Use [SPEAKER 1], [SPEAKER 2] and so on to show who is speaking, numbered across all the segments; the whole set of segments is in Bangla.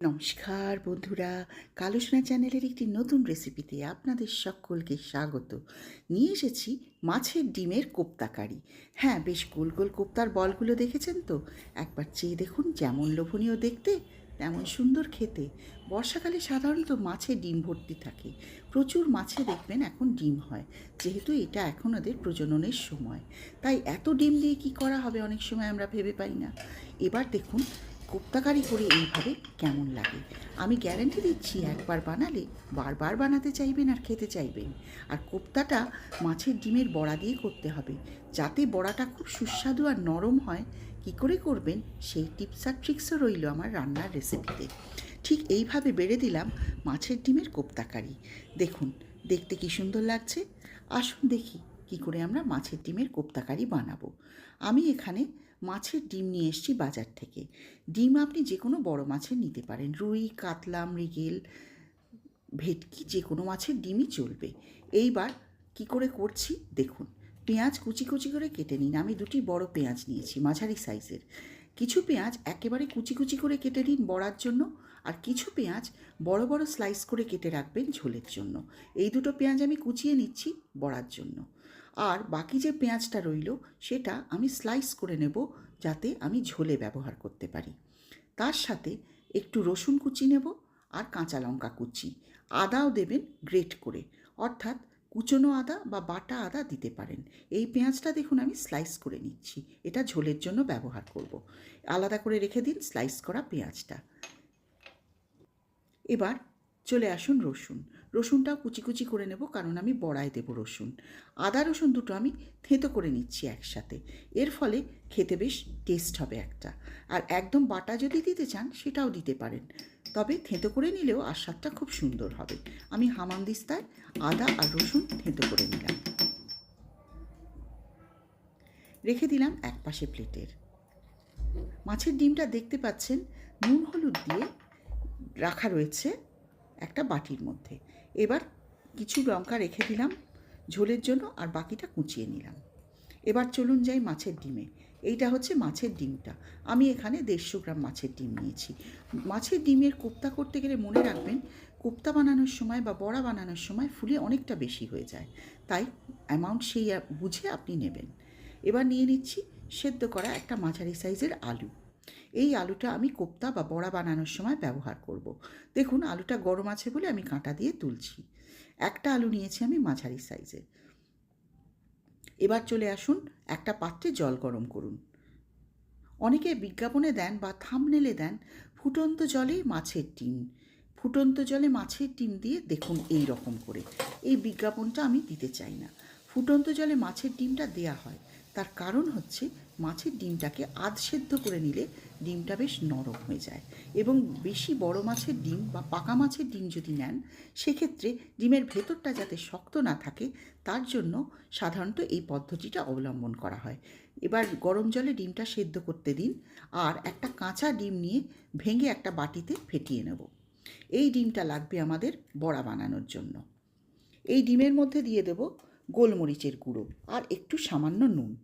[SPEAKER 1] নমস্কার বন্ধুরা, কালোসোনা চ্যানেলের একটি নতুন রেসিপিতে আপনাদের সকলকে স্বাগত। নিয়ে এসেছি মাছের ডিমের কোপ্তাকারি হ্যাঁ বেশ গোল গোল কোপ্তার বলগুলো দেখেছেন তো? একবার চেয়ে দেখুন যেমন লোভনীয় দেখতে, তেমন সুন্দর খেতে। বর্ষাকালে সাধারণত মাছে ডিম ভর্তি থাকে। প্রচুর মাছে দেখবেন এখন ডিম হয়, যেহেতু এটা এখন ওদের প্রজননের সময়। তাই এত ডিম দিয়ে কি করা হবে অনেক সময় আমরা ভেবে পাই না। এবার দেখুন কোপ্তাকারি করে এইভাবে কেমন লাগে? আমি গ্যারান্টি দিচ্ছি একবার বানালে বারবার বানাতে চাইবেন আর খেতে চাইবেন। আর কোপ্তাটা মাছের ডিমের বড়া দিয়ে করতে হবে। যাতে বড়াটা খুব সুস্বাদু আর নরম হয়, কি করে করবেন? সেই টিপস আর ট্রিক্সও রইল আমার রান্নার রেসিপিতে ঠিক এইভাবে বেড়ে দিলাম মাছের ডিমের কোপ্তাকারি। দেখুন, দেখতে কি সুন্দর লাগছে। আসুন দেখি কি করে আমরা মাছের ডিমের কোপ্তাকারি বানাবো। আমি এখানে মাছের ডিম নিয়ে এসছি বাজার থেকে। ডিম আপনি যে কোনো বড় মাছের নিতে পারেন। রুই, কাতলা, মৃগেল, ভেটকি যে কোনো মাছের ডিমই চলবে। এইবার কি করে করছি? দেখুন, পেঁয়াজ কুচি কুচি করে কেটে নিন। আমি দুটি বড় পেঁয়াজ নিয়েছি, মাঝারি সাইজের। কিছু পেঁয়াজ একেবারে কুচি কুচি করে কেটে নিন বড়ার জন্য, আর কিছু পেঁয়াজ বড় বড় স্লাইস করে কেটে রাখবেন ঝোলের জন্য। এই দুটো পেঁয়াজ আমি কুচিয়ে নিচ্ছি বড়ার জন্য। আর বাকি যে পেঁয়াজটা রইল, সেটা আমি স্লাইস করে নেব যাতে আমি ঝোলে ব্যবহার করতে পারি। তার সাথে একটু রসুন কুচি নেব আর কাঁচা লঙ্কা কুচি। আদাও দেবেন গ্রেট করে। অর্থাৎ কুচনো আদা বা বাটা আদা দিতে পারেন। এই পেঁয়াজটা দেখুন আমি স্লাইস করে নিচ্ছি। এটা ঝোলের জন্য ব্যবহার করব। আলাদা করে রেখে দিন স্লাইস করা পেঁয়াজটা। এবার চলে আসুন রসুন। রসুনটাও কুচি কুচি করে নেব কারণ আমি বড়ায় দেবো রসুন। আদা রসুন দুটো আমি থেঁতো করে নিচ্ছি একসাথে। এর ফলে খেতে বেশ টেস্ট হবে একটা। আর একদম বাটা যদি দিতে চান সেটাও দিতে পারেন। তবে থেঁতো করে নিলেও আস্বাদটা খুব সুন্দর হবে। আমি হামানদিস্তায় আদা আর রসুন থেঁতো করে নিলাম। রেখে দিলাম এক পাশে প্লেটের। মাছের ডিমটা দেখতে পাচ্ছেন, নুন হলুদ দিয়ে রাখা রয়েছে একটা বাটির মধ্যে। এবার কিছু লঙ্কা রেখে দিলাম ঝোলের জন্য আর বাকিটা কুচিয়ে নিলাম। এবার চলুন যাই মাছের ডিমে। এইটা হচ্ছে মাছের ডিমটা। আমি এখানে দেড়শো গ্রাম মাছের ডিম নিয়েছি। মাছের ডিমের কোপ্তা করতে গেলে মনে রাখবেন, কোপ্তা বানানোর সময় বা বড়া বানানোর সময় ফুলে অনেকটা বেশি হয়ে যায়। তাই অ্যামাউন্ট সেই বুঝে আপনি নেবেন। এবার নিয়ে নিচ্ছি সেদ্ধ করা একটা মাঝারি সাইজের আলু। এই আলুটা আমি কোপ্তা বা বড়া বানানোর সময় ব্যবহার করব। দেখুন আলুটা গরম আছে বলে আমি কাঁটা দিয়ে তুলছি। একটা আলু নিয়েছি আমি মাঝারি সাইজের। এবার চলে আসুন একটা পাত্রে জল গরম করুন। অনেকে বিজ্ঞাপনে দেন বা থামনেলে দেন ফুটন্ত জলে মাছের ডিম ফুটন্ত জলে মাছের ডিম দিয়ে দেখুন এই রকম করে। এই বিজ্ঞাপনটা আমি দিতে চাই না। ফুটন্ত জলে মাছের ডিমটা দেয়া হয়। তার কারণ হচ্ছে মাছের ডিমটাকে আধ সেদ্ধ করে নিলে ডিমটা বেশ নরম হয়ে যায় এবং বেশি বড় মাছের ডিম বা পাকা মাছের ডিম যদি নেন, সেক্ষেত্রে ডিমের ভেতরটা যাতে শক্ত না থাকে, তার জন্য সাধারণত এই পদ্ধতিটা অবলম্বন করা হয়। এবার গরম জলে ডিমটা সেদ্ধ করতে দিন আর একটা কাঁচা ডিম নিয়ে ভেঙে একটা বাটিতে ফেটিয়ে নেব। এই ডিমটা লাগবে আমাদের বড়া বানানোর জন্য। এই ডিমের মধ্যে দিয়ে দেব গোলমরিচের গুঁড়ো আর একটু সামান্য নুন।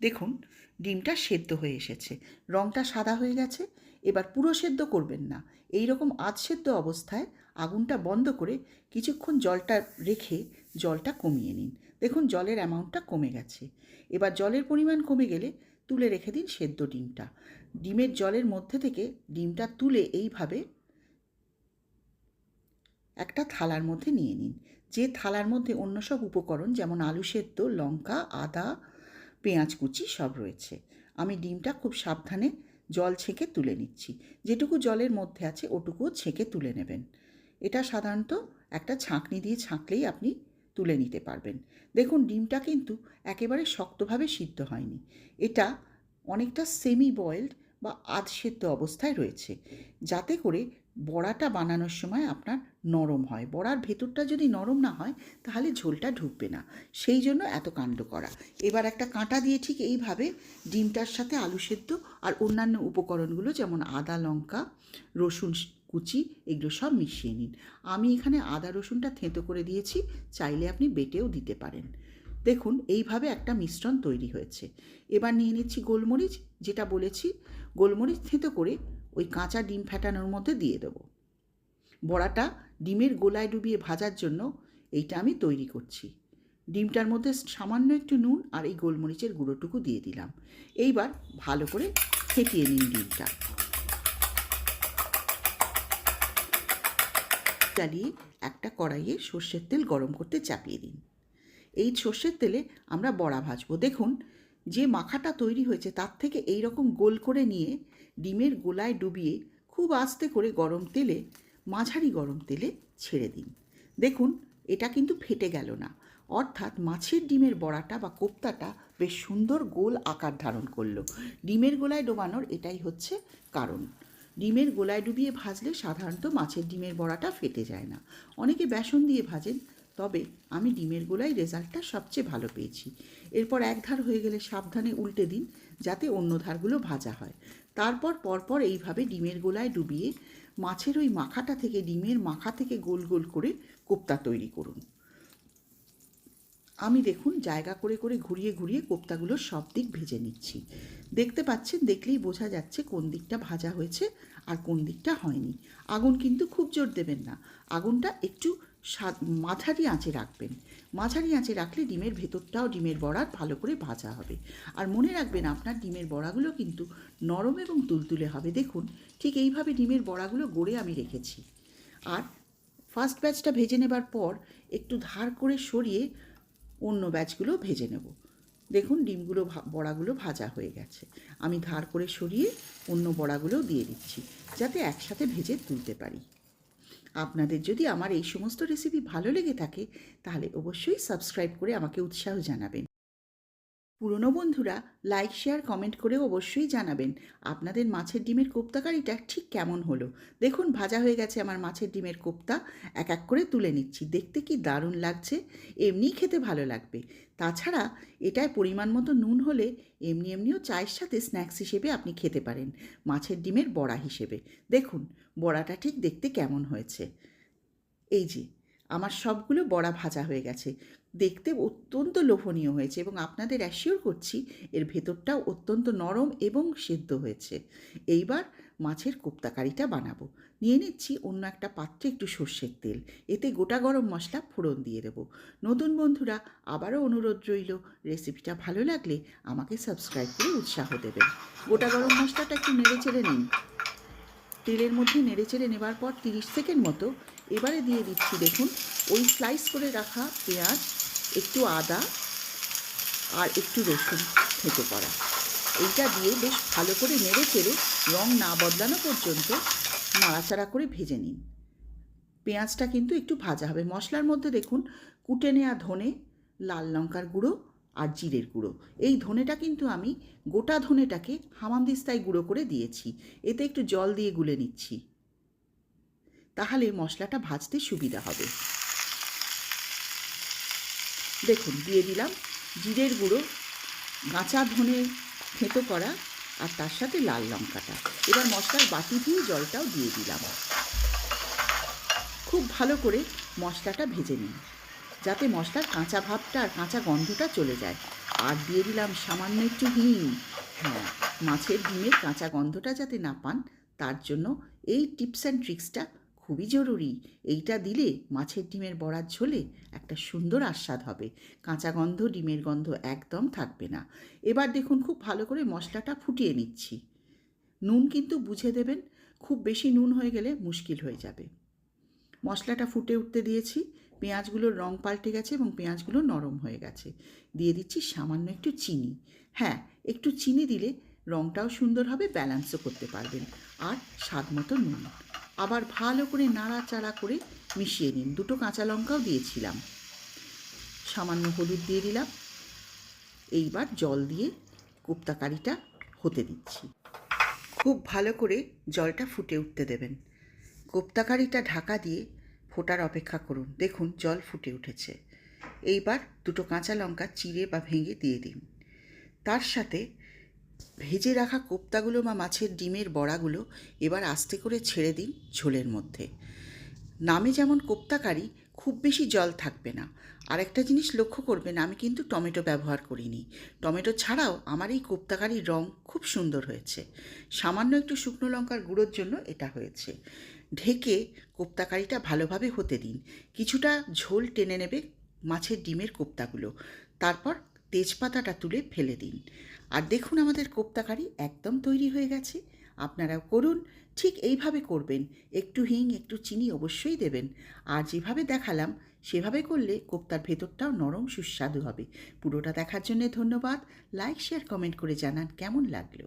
[SPEAKER 1] দেখুন, ডিমটা সেদ্ধ হয়ে এসেছে। রঙটা সাদা হয়ে গেছে। এবার পুরো সেদ্ধ করবেন না। এই রকম আধ সেদ্ধ অবস্থায় আগুনটা বন্ধ করে কিছুক্ষণ জলটা রেখে জলটা কমিয়ে নিন। দেখুন, জলের অ্যামাউন্টটা কমে গেছে। এবার জলের পরিমাণ কমে গেলে তুলে রেখে দিন সেদ্ধ ডিমটা। ডিমের জলের মধ্যে থেকে ডিমটা তুলে এইভাবে একটা থালার মধ্যে নিয়ে নিন। যে থালার মধ্যে অন্য সব উপকরণ যেমন আলু সেদ্ধ, লঙ্কা, আদা, পেঁয়াজ কুচি সব রয়েছে। আমি ডিমটা খুব সাবধানে জল ছেঁকে তুলে নিচ্ছি। যেটুকু জলের মধ্যে আছে ওটুকুও ছেঁকে তুলে নেবেন। এটা সাধারণত একটা ছাঁকনি দিয়ে ছাঁকলেই আপনি তুলে নিতে পারবেন। দেখুন, ডিমটা কিন্তু একেবারে শক্তভাবে সিদ্ধ হয়নি। এটা অনেকটা সেমি বয়েলড বা আধ সেদ্ধ অবস্থায় রয়েছে। যাতে করে বড়াটা বানানোর সময় আপনার নরম হয়। বড়ার ভেতরটা যদি নরম না হয়, তাহলে ঝোলটা ঢুকবে না। সেই জন্য এত কাণ্ড করা। এবার একটা কাঁটা দিয়ে ঠিক এইভাবে ডিমটার সাথে আলু সেদ্ধ আর অন্যান্য উপকরণগুলো যেমন আদা, লঙ্কা, রসুন কুচি, এগুলো সব মিশিয়ে নিন। আমি এখানে আদা, রসুনটা থেঁতো করে দিয়েছি, চাইলে আপনি বেটেও দিতে পারেন। দেখুন, এইভাবে একটা মিশ্রণ তৈরি হয়েছে। এবার নিয়ে নিচ্ছি গোলমরিচ, যেটা বলেছি, গোলমরিচ থেঁতো করে ওই কাঁচা ডিম ফ্যাটানোর মধ্যে দিয়ে দেবো। বড়াটা ডিমের গোলায় ডুবিয়ে ভাজার জন্য এইটা আমি তৈরি করছি। ডিমটার মধ্যে সামান্য একটু নুন আর এই গোলমরিচের গুঁড়োটুকু দিয়ে দিলাম। এইবার ভালো করে ফেটিয়ে নিন ডিমটা। চালিয়ে একটা কড়াইয়ে সর্ষের তেল গরম করতে চাপিয়ে দিন। এই সর্ষের তেলে আমরা বড়া ভাজবো। দেখুন যে মাখাটা তৈরি হয়েছে তার থেকে এই রকম গোল করে নিয়ে ডিমের গোলায় ডুবিয়ে খুব আস্তে করে গরম তেলে, মাঝারি গরম তেলে ছেড়ে দিন। দেখুন, এটা কিন্তু ফেটে গেল না। অর্থাৎ মাছের ডিমের বড়াটা বা কোপ্তাটা বেশ সুন্দর গোল আকার ধারণ করল। ডিমের গোলায় ডোবানোর এটাই হচ্ছে কারণ। ডিমের গোলায় ডুবিয়ে ভাজলে সাধারণত মাছের ডিমের বড়াটা ফেটে যায় না। অনেকে বেসন দিয়ে ভাজেন তবে আমি ডিমের গোলায় রেজাল্টটা সবচেয়ে ভালো পেয়েছি। এরপর এক ধার হয়ে গেলে সাবধানে উল্টে দিন, যাতে অন্য ধারগুলো ভাজা হয়। তারপর পরপর এইভাবে ডিমের গোলায় ডুবিয়ে মাছের ওই মাখাটা থেকে, ডিমের মাখা থেকে গোল গোল করে কোপ্তা তৈরি করুন। আমি দেখুন জায়গা করে করে ঘুরিয়ে ঘুরিয়ে কোপ্তাগুলো সব দিক ভেজে নিচ্ছি। দেখতে পাচ্ছেন, দেখলেই বোঝা যাচ্ছে কোন দিকটা ভাজা হয়েছে আর কোন দিকটা হয়নি। আগুন কিন্তু খুব জোর দেবেন না। আগুনটা একটু মাঝারি আঁচে রাখবেন। মাঝারি আঁচে রাখলে ডিমের ভেতরটাও ডিমের বড়ার ভালো করে ভাজা হবে। আর মনে রাখবেন, আপনার ডিমের বড়াগুলো কিন্তু নরম এবং তুলতুলে হবে। দেখুন, ঠিক এইভাবে ডিমের বড়াগুলো গড়ে আমি রেখেছি। আর ফার্স্ট ব্যাচটা ভেজে নেবার পর একটু ধার করে সরিয়ে অন্য ব্যাচগুলো ভেজে নেব। দেখুন, ডিমগুলো বড়াগুলো ভাজা হয়ে গেছে। আমি ধার করে সরিয়ে অন্য বড়াগুলো দিয়ে দিচ্ছি, যাতে একসাথে ভেজে তুলতে পারি। আপনাদের যদি আমার এই সমস্ত রেসিপি ভালো লেগে থাকে, তাহলে অবশ্যই সাবস্ক্রাইব করে আমাকে উৎসাহ জানাবেন। পুরনো বন্ধুরা লাইক শেয়ার কমেন্ট করে অবশ্যই জানাবেন। আপনাদের মাছের ডিমের কোপ্তাকারিটা ঠিক কেমন হলো? দেখুন, ভাজা হয়ে গেছে আমার মাছের ডিমের কোপ্তা। এক এক করে তুলে নিচ্ছি। দেখতে কি দারুণ লাগছে, এমনিই খেতে ভালো লাগবে। তাছাড়া এটায় পরিমাণ মতো নুন হলে এমনি এমনিও চায়ের সাথে স্ন্যাক্স হিসেবে আপনি খেতে পারেন, মাছের ডিমের বড়া হিসেবে। দেখুন, বড়াটা ঠিক দেখতে কেমন হয়েছে। এই যে আমার সবগুলো বড়া ভাজা হয়ে গেছে। দেখতে অত্যন্ত লোভনীয় হয়েছে এবং আপনাদের অ্যাসিওর করছি এর ভেতরটাও অত্যন্ত নরম এবং সেদ্ধ হয়েছে। এইবার মাছের কোপ্তাকারিটা বানাবো। নিয়ে নিচ্ছি অন্য একটা পাত্রে একটু সর্ষের তেল। এতে গোটা গরম মশলা ফোড়ন দিয়ে দেবো। নতুন বন্ধুরা, আবারও অনুরোধ রইল রেসিপিটা ভালো লাগলে আমাকে সাবস্ক্রাইব করে উৎসাহ দেবেন। গোটা গরম মশলাটা একটু নেড়ে চেড়ে নিন। তেলের মধ্যে নেড়ে চেড়ে নেবার পর তিরিশ সেকেন্ড মতো এবারে দিয়ে দিচ্ছি, দেখুন, ওই স্লাইস করে রাখা পেঁয়াজ, একটু আদা আর একটু রসুন থেঁতো করা। এইটা দিয়ে বেশ ভালো করে নেড়ে চেড়ে রং না বদলানো পর্যন্ত নাড়াচাড়া করে ভেজে নিন। পেঁয়াজটা কিন্তু একটু ভাজা হবে। মশলার মধ্যে দেখুন, কুটে নেওয়া ধনে, লাল লঙ্কার গুঁড়ো আর জিরের গুঁড়ো। এই ধনেটা কিন্তু আমি গোটা ধনেটাকে হামামদিস্তায় গুঁড়ো করে দিয়েছি। এতে একটু জল দিয়ে গুলে নিচ্ছি। তাহলে মশলাটা ভাজতে সুবিধা হবে। দেখুন, দিয়ে দিলাম জিরের গুঁড়ো, কাঁচা ধনে থেঁতো করা আর তার সাথে লাল লঙ্কাটা। এবার মশলার বাটি দিয়ে জলটাও দিয়ে দিলাম। খুব ভালো করে মশলাটা ভেজে নিন, যাতে মশলার কাঁচা ভাবটা আর কাঁচা গন্ধটা চলে যায়। আর দিয়ে দিলাম সামান্য একটু হিং। হ্যাঁ মাছের ডিমের কাঁচা গন্ধটা যাতে না পান, তার জন্য এই টিপস অ্যান্ড ট্রিক্সটা খুবই জরুরি। এইটা দিলে মাছের ডিমের বড়ার ঝোলে একটা সুন্দর আস্বাদ হবে। কাঁচা গন্ধ, ডিমের গন্ধ একদম থাকবে না। এবার দেখুন খুব ভালো করে মশলাটা ফুটিয়ে নিচ্ছি। নুন কিন্তু বুঝে দেবেন, খুব বেশি নুন হয়ে গেলে মুশকিল হয়ে যাবে। মশলাটা ফুটে উঠতে দিয়েছি, পেঁয়াজগুলোর রং পাল্টে গেছে এবং পেঁয়াজগুলো নরম হয়ে গেছে। দিয়ে দিচ্ছি সামান্য একটু চিনি। হ্যাঁ একটু চিনি দিলে রংটাও সুন্দর হবে, ব্যালেন্সও করতে পারবেন। আর স্বাদ মতো নুন। আবার ভালো করে নাড়াচাড়া করে মিশিয়ে নিন। দুটো কাঁচা লঙ্কাও দিয়েছিলাম। সামান্য হলুদ দিয়ে দিলাম। এইবার জল দিয়ে কোপ্তাকারিটা হতে দিচ্ছি। খুব ভালো করে জলটা ফুটে উঠতে দেবেন। কোপ্তাকারিটা ঢাকা দিয়ে ফোটার অপেক্ষা করুন। দেখুন, জল ফুটে উঠেছে। এইবার দুটো কাঁচা লঙ্কা চিড়ে বা ভেঙে দিয়ে দিন। তার সাথে ভেজে রাখা কোপ্তাগুলো বা মাছের ডিমের বড়াগুলো এবার আস্তে করে ছেড়ে দিন ঝোলের মধ্যে। নামে যেমন কোপ্তাকারি, খুব বেশি জল থাকবে না। আর একটা জিনিস লক্ষ্য করবেন, আমি কিন্তু টমেটো ব্যবহার করিনি। টমেটো ছাড়াও আমার এই কোপ্তাকারির রং খুব সুন্দর হয়েছে। সামান্য একটু শুকনো লঙ্কার গুঁড়োর জন্য এটা হয়েছে। ঢেকে কোপ্তাকারিটা ভালোভাবে হতে দিন। কিছুটা ঝোল টেনে নেবে মাছের ডিমের কোপ্তাগুলো। তারপর তেজপাতাটা তুলে ফেলে দিন। আর দেখুন আমাদের কোপ্তাকারি একদম তৈরি হয়ে গেছে। আপনারাও করুন, ঠিক এইভাবে করবেন। একটু হিং, একটু চিনি অবশ্যই দেবেন। আর যেভাবে দেখালাম, সেভাবে করলে কোপ্তার ভেতরটাও নরম সুস্বাদু হবে। পুরোটা দেখার জন্য ধন্যবাদ। লাইক, শেয়ার, কমেন্ট করে জানান কেমন লাগল।